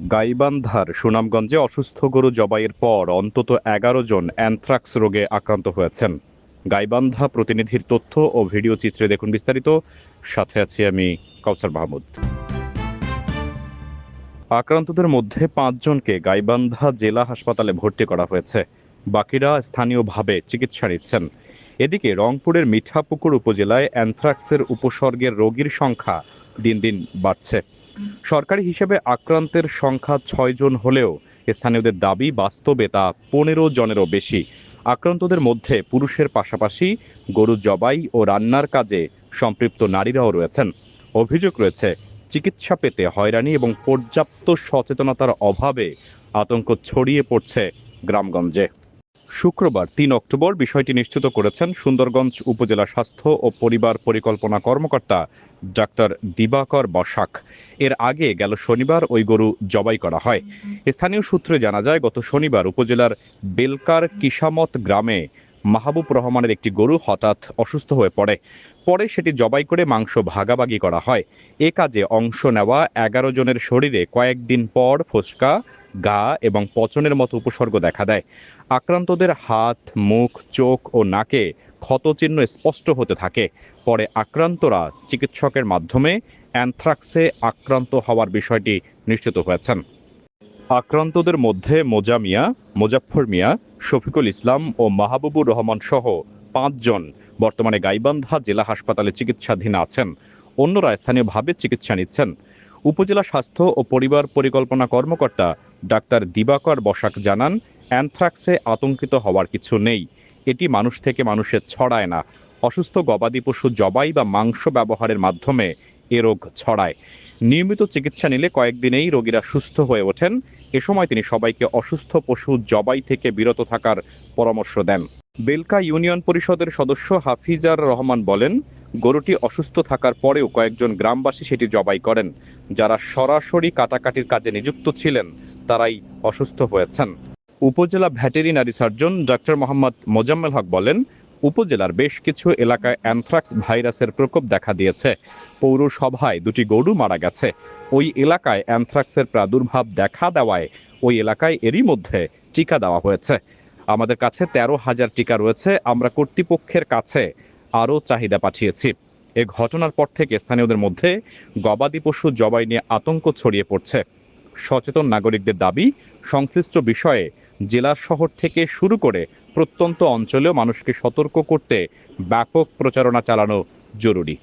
গাইবান্ধার সুনামগঞ্জে অসুস্থ গরু জবাইয়ের পর অন্তত এগারো জন অ্যানথ্রাক্স রোগে আক্রান্ত হয়েছেন। গাইবান্ধা প্রতিনিধির তথ্য ও ভিডিও চিত্রে দেখুন বিস্তারিত। সাথে আছি আমি কাউসার মাহমুদ। আক্রান্তদের মধ্যে পাঁচজনকে গাইবান্ধা জেলা হাসপাতালে ভর্তি করা হয়েছে। বাকিরা স্থানীয়ভাবে চিকিৎসা নিচ্ছেন। এদিকে রংপুরের মিঠাপুকুর উপজেলায় অ্যানথ্রাক্সের উপসর্গের রোগীর সংখ্যা দিন দিন বাড়ছে। সরকারি হিসেবে আক্রান্তের সংখ্যা ছয় জন হলেও স্থানীয়দের দাবি বাস্তবে তা পনেরো জনেরও বেশি। আক্রান্তদের মধ্যে পুরুষের পাশাপাশি গরু জবাই ও রান্নার কাজে সম্পৃক্ত নারীরাও রয়েছেন। অভিযোগ রয়েছে, চিকিৎসা পেতে হয়রানি এবং পর্যাপ্ত সচেতনতার অভাবে আতঙ্ক ছড়িয়ে পড়ছে গ্রামগঞ্জে। শুক্রবার, তিন অক্টোবর, বিষয়টি নিশ্চিত করেছেন সুন্দরগঞ্জ উপজেলা স্বাস্থ্য ও পরিবার পরিকল্পনা কর্মকর্তা ডাক্তার দিবাকর বসাক। এর আগে গেল শনিবার ওই গরু জবাই করা হয়। স্থানীয় সূত্রে জানা যায়, গত শনিবার উপজেলার বেলকার কিসামত গ্রামে মাহবুব রহমানের একটি গরু হঠাৎ অসুস্থ হয়ে পড়ে। পরে সেটি জবাই করে মাংস ভাগাভাগি করা হয়। এ কাজে অংশ নেওয়া এগারো জনের শরীরে কয়েকদিন পর ফোসকা, গা এবং পচনের মতো উপসর্গ দেখা দেয়। আক্রান্তদের হাত, মুখ, চোখ ও নাকে ক্ষতচিহ্ন স্পষ্ট হতে থাকে। পরে আক্রান্তরা চিকিৎসকের মাধ্যমে অ্যানথ্রাক্সে আক্রান্ত হওয়ার বিষয়টি নিশ্চিত হয়েছেন। আক্রান্তদের মধ্যে মোজা মিয়া, মোজাফফর মিয়া, শফিকুল ইসলাম ও মাহবুবুর রহমান সহ পাঁচজন বর্তমানে গাইবান্ধা জেলা হাসপাতালে চিকিৎসাধীন আছেন। অন্যরা স্থানীয়ভাবে চিকিৎসা নিচ্ছেন। উপজেলা স্বাস্থ্য ও পরিবার পরিকল্পনা কর্মকর্তা ডাক্তার দিবাকর বসাক জানান, অ্যানথ্রাক্সে আতঙ্কিত হওয়ার কিছু নেই। এটি মানুষ থেকে মানুষের ছড়ায় না। অসুস্থ গবাদি পশু জবাই বা মাংস ব্যবহারের মাধ্যমে এ রোগ ছড়ায়। নিয়মিত চিকিৎসা নিলে কয়েকদিনেই রোগীরা সুস্থ হয়ে ওঠেন। এ সময় তিনি সবাইকে অসুস্থ পশু জবাই থেকে বিরত থাকার পরামর্শ দেন। বেলকা ইউনিয়ন পরিষদের সদস্য হাফিজার রহমান বলেন, গরুটি অসুস্থ থাকার পরেও কয়েকজন গ্রামবাসী সেটি জবাই করেন। যারা সরাসরি কাটাকাটির কাজে নিযুক্ত ছিলেন, তারাই অসুস্থ হয়েছেন। Upazila veterinary surgeon doctor Mohammad Mozammel Haque বলেন উপজেলার বেশ কিছু এলাকায় অ্যানথ্রাক্স ভাইরাসের প্রকোপ দেখা দিয়েছে। পৌরসভায় দুটি গরু মারা গেছে। ওই এলাকায় অ্যানথ্রাক্সের প্রাদুর্ভাব দেখা দেওয়ায় ওই এলাকায় এরই মধ্যে টিকা দেওয়া হয়েছে। আমাদের কাছে তেরো হাজার টিকা রয়েছে। আমরা কর্তৃপক্ষের কাছে আরও চাহিদা পাঠিয়েছি। এ ঘটনার পর থেকে স্থানীয়দের মধ্যে গবাদি পশু জবাই নিয়ে আতঙ্ক ছড়িয়ে পড়ছে। সচেতন নাগরিকদের দাবি, সংশ্লিষ্ট বিষয়ে জেলা শহর থেকে শুরু করে প্রত্যন্ত অঞ্চলেও মানুষকে সতর্ক করতে ব্যাপক প্রচারণা চালানো জরুরি।